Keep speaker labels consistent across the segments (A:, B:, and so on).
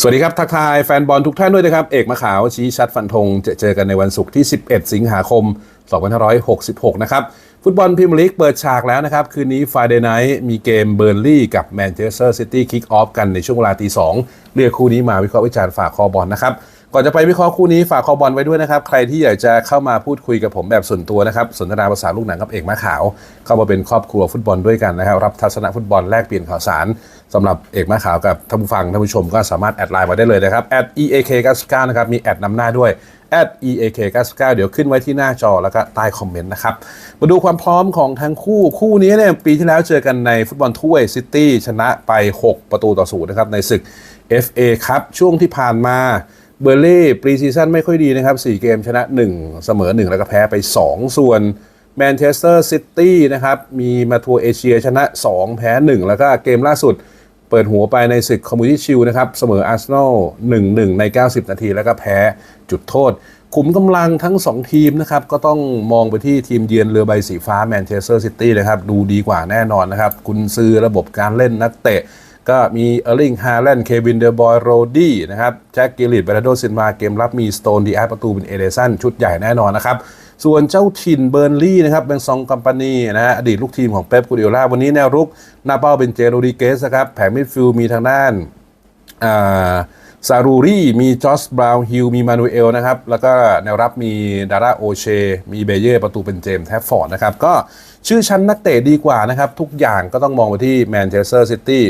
A: สวัสดีครับ ทักทายแฟนบอลทุกท่านด้วยนะครับ เอกมะขาวชี้ชัดฟันธงจะเจอกันในวันศุกร์ที่ 11 สิงหาคม 2566 นะครับ ฟุตบอลพรีเมียร์ลีกเปิดฉากแล้วนะครับ คืนนี้ Friday Night มีเกมเบอร์ลี่กับแมนเชสเตอร์ซิตี้คิกออฟกันในช่วงเวลาตีสองเรียกคู่นี้มาวิเคราะห์วิจารณ์ฝากคอบอลนะครับ ก่อนจะไปวิเคราะห์คู่นี้ฝากคอบอลไว้ด้วยนะครับ ใครที่อยากจะเข้ามาพูดคุยกับผมแบบส่วนตัวนะครับสนทนาภาษาลูกหนังกับเอกมะขาว เข้ามาเป็นครอบครัวฟุตบอลด้วยกันนะครับรับทัศนะฟุตบอลแลกเปลี่ยนข่าวสาร สำหรับเอกมะขาวกับท่านผู้ฟังท่านผู้ชมก็สามารถแอดไลน์มาได้เลยนะครับ @eak99 นะครับมีแอดนำหน้าด้วย @eak99 เดี๋ยวขึ้นไว้ที่หน้าจอแล้วก็ใต้คอมเมนต์นะครับ มาดูความพร้อมของทั้งคู่คู่นี้เนี่ยปีที่แล้วเจอกันในฟุตบอลถ้วยซิตี้ชนะไป 6 ประตูต่อศูนย์นะครับในศึก FA ครับช่วงที่ผ่านมาเบอร์เล่ปรีซีซั่นไม่ค่อยดีนะครับ 4 เกมชนะ 1 เสมอ 1 แล้วก็แพ้ไป 2 ส่วนแมนเชสเตอร์ซิตี้นะครับ มีมาทัวร์เอเชียชนะ 2 แพ้ 1 แล้วก็เกมล่าสุด เปิดหัวไปในศึกคอมมูนิตี้ชิลนะครับ เสมออาร์เซนอล1-1 ใน 90 นาที แล้วก็แพ้จุดโทษขุมกำลังทั้ง 2 ทีมนะครับ ก็ต้องมองไปที่ทีมเยือนเรือใบสีฟ้าแมนเชสเตอร์ซิตี้นะครับ ดูดีกว่าแน่นอนนะครับ คุณซื้อระบบการเล่นนักเตะ ก็มีเออร์ลิงฮาแลนด์เควินเดอร์บอยโรดี้นะครับแจ็คกิลิตเบรโดซินมาเกมรับมีสโตนดีอาประตูเป็นเอเดสันชุดใหญ่แน่นอนนะครับ ส่วนเจ้าถิ่นเบอร์ลี่นะครับเป็นซองกัมปานีนะฮะอดีตลูกทีมของเป๊ปกูดิโอลาวันนี้แนวรุกหน้าเป้าเป็นเจโรดิเกสครับแผงมิดฟิลมีทางด้านอ่าซารูรี่มีจอสบราวน์ฮิลมีมานูเอลนะครับ แล้วก็แนวรับมีดาร่าโอเช มีเบเย่ประตูเป็นเจมส์แทฟฟอร์ดนะครับ ก็ชื่อชั้นนักเตะดีกว่านะครับ ทุกอย่างก็ต้องมองไปที่แมนเชสเตอร์ซิตี้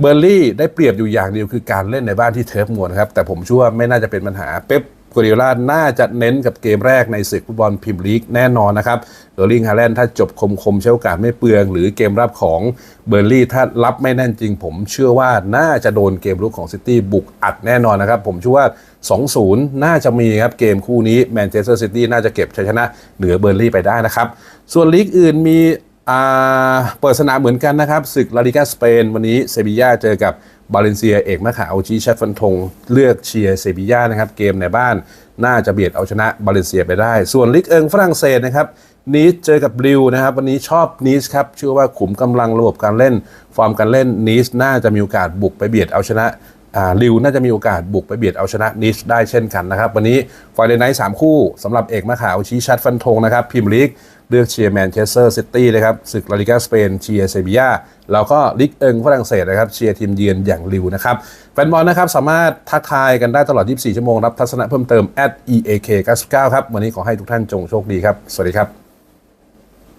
A: เบอร์ลี่ได้เปรียบอยู่อย่างเดียวคือการเล่นในบ้านที่เทิร์ฟมวนครับ แต่ผมเชื่อว่าไม่น่าจะเป็นปัญหาเป๊ป กัวดิโอลาน่าจะเน้นกับเกมแรกในศึกฟุตบอลพรีเมียร์ลีกแน่นอนนะครับเออร์ลิงฮาแลนด์ถ้าจบคมคมๆใช้โอกาสไม่เปลือง หรือเกมรับของเบอร์ลี่ถ้ารับไม่แน่นจริง ผมเชื่อว่าน่าจะโดนเกมรุกของซิตี้บุกอัดแน่นอนนะครับ ผมเชื่อว่า 2-0 น่าจะมีครับเกมคู่นี้แมนเชสเตอร์ซิตี้น่าจะเก็บชัยชนะเหนือเบอร์ลี่ไปได้นะครับ ส่วนลีกอื่นมี เปิดสนามเหมือนกันนะครับศึกลาลิกาสเปนวันนี้เซบีย่าเจอกับบาเลนเซียเอกมะขาวจีชัดฟันธงเลือกเชียร์เซบีย่านะครับเกมในบ้านน่าจะเบียดเอาชนะบาเลนเซียไปได้ ส่วนลิกเอิงฝรั่งเศสนะครับนีสเจอกับบลิวนะครับวันนี้ชอบนีสครับเชื่อว่าขุมกำลังระบบการเล่น ฟอร์มการเล่นนีสน่าจะมีโอกาสบุกไปเบียดเอาชนะ ลิวน่าจะมีโอกาสบุกไปเบียดเอาชนะนิชได้เช่นกันนะครับ วันนี้ไฟเดนไนท์สามคู่สำหรับเอกมะขาวชี้ชัดฟันธงนะครับพิมลีกเลือกเชียร์แมนเชสเตอร์ซิตี้นะครับศึกลาลิกาสเปนเชียร์เซบียาแล้วก็ลิกเอิงฝรั่งเศสนะครับเชียร์ทีมเยือนอย่างลิวนะครับแฟนบอลนะครับสามารถทักทายกันได้ตลอด 24 ชั่วโมงรับทัศนะเพิ่มเติม at eak 99 ครับวันนี้ขอให้ทุกท่านจงโชคดีครับ สวัสดีครับ